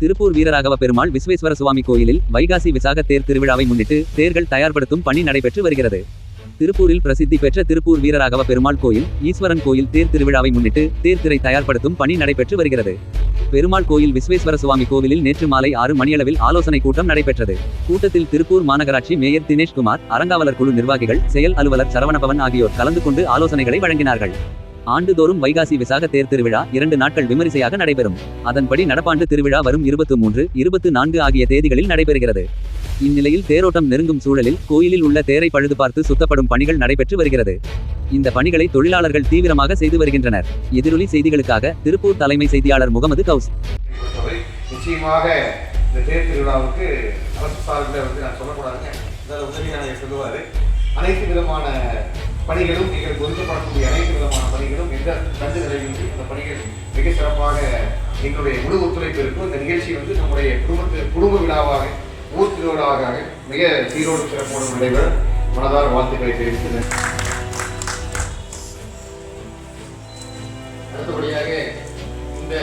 திருப்பூர் வீரராகவ பெருமாள் விஸ்வேஸ்வர சுவாமி கோயிலில் வைகாசி விசாக தேர் திருவிழாவை முன்னிட்டு தேர்கள் தயார்படுத்தும் பணி நடைபெற்று வருகிறது. திருப்பூரில் பிரசித்தி பெற்ற திருப்பூர் வீரராகவ பெருமாள் கோயில் ஈஸ்வரன் கோயில் தேர் திருவிழாவை முன்னிட்டு தேர் திரை தயார்படுத்தும் பணி நடைபெற்று வருகிறது. பெருமாள் கோயில் விஸ்வேஸ்வர சுவாமி கோவிலில் நேற்று மாலை ஆறு மணியளவில் ஆலோசனை கூட்டம் நடைபெற்றது. கூட்டத்தில் திருப்பூர் மாநகராட்சி மேயர் தினேஷ்குமார் அறங்காவலர் குழு நிர்வாகிகள் செயல் அலுவலர் சரவணபவன் ஆகியோர் கலந்து கொண்டு ஆலோசனைகளை வழங்கினார்கள். ஆண்டுதோறும் வைகாசி விசாக தேர் திருவிழா இரண்டு நாட்கள் விமரிசையாக நடைபெறும். அதன்படி நடப்பாண்டு திருவிழா வரும் இருபத்து மூன்று இருபத்து நான்கு ஆகிய தேதிகளில் நடைபெறுகிறது. இந்நிலையில் தேரோட்டம் நெருங்கும் சூழலில் கோயிலில் உள்ள தேரை பழுது பார்த்து சுத்தப்படும் பணிகள் நடைபெற்று வருகிறது. இந்த பணிகளை தொழிலாளர்கள் தீவிரமாக செய்து வருகின்றனர். எதிரொலி செய்திகளுக்காக திருப்பூர் தலைமை செய்தியாளர் முகமது கவுஸ். நிச்சயமாக இந்த தேர் திருவிழாவுக்கு அரசு சார்பில் வந்து நான் சொல்லக்கூடாதுங்க. சொல்லுவார். அனைத்து விதமான பணிகளும் எங்களுக்கு ஒதுக்கப்படக்கூடிய அனைத்து விதமான பணிகளும் எந்த தண்டு அந்த பணிகள் மிக சிறப்பாக எங்களுடைய முழு ஒத்துழைப்பு இருக்கும். இந்த நிகழ்ச்சி வந்து நம்முடைய குடும்பத்து குடும்ப விழாவாக ஊர் திருவிழாவாக மிக சீரோடு சிறப்போடு நடைபெற மனதார வாழ்த்துக்களை தெரிவித்தனர் அடுத்தபடியாக இந்த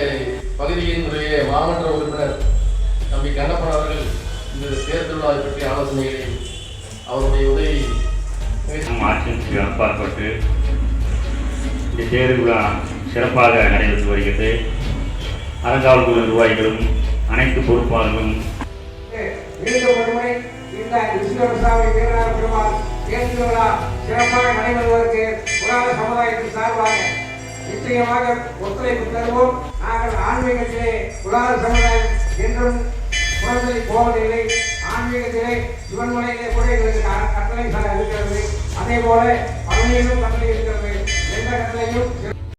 பகுதியினுடைய மாமன்ற உறுப்பினர் தம்பி கண்ணப்பன் அவர்கள் இந்த தேர் திருவிழாவை பற்றிய ஆலோசனைகளை அவருடைய உதவி ஆட்சிக்கு அப்பாற்பட்டு இந்த தேர் விழா சிறப்பாக நடைபெற்று வருகிறது. அறங்காவல் குழு நிர்வாகிகளும் அனைத்து பொறுப்பாளர்களும். சிறப்பாக நடைபெறுவதற்கு புராண சமுதாயத்தின் சார்பாக நிச்சயமாக ஒத்துழைப்பு தருவோம். நாங்கள் ஆன்மீகத்திலே புராண சமுதாயம் என்றும் புறந்தலை போவதில்லை. ஆன்மீகத்திலே சிவன்மலையிலே கூட எங்களுக்கு கட்டளை இருக்கிறது. அதே போல பழனியிலும் கட்டளை இருக்கிறது. எந்த கட்டளையும்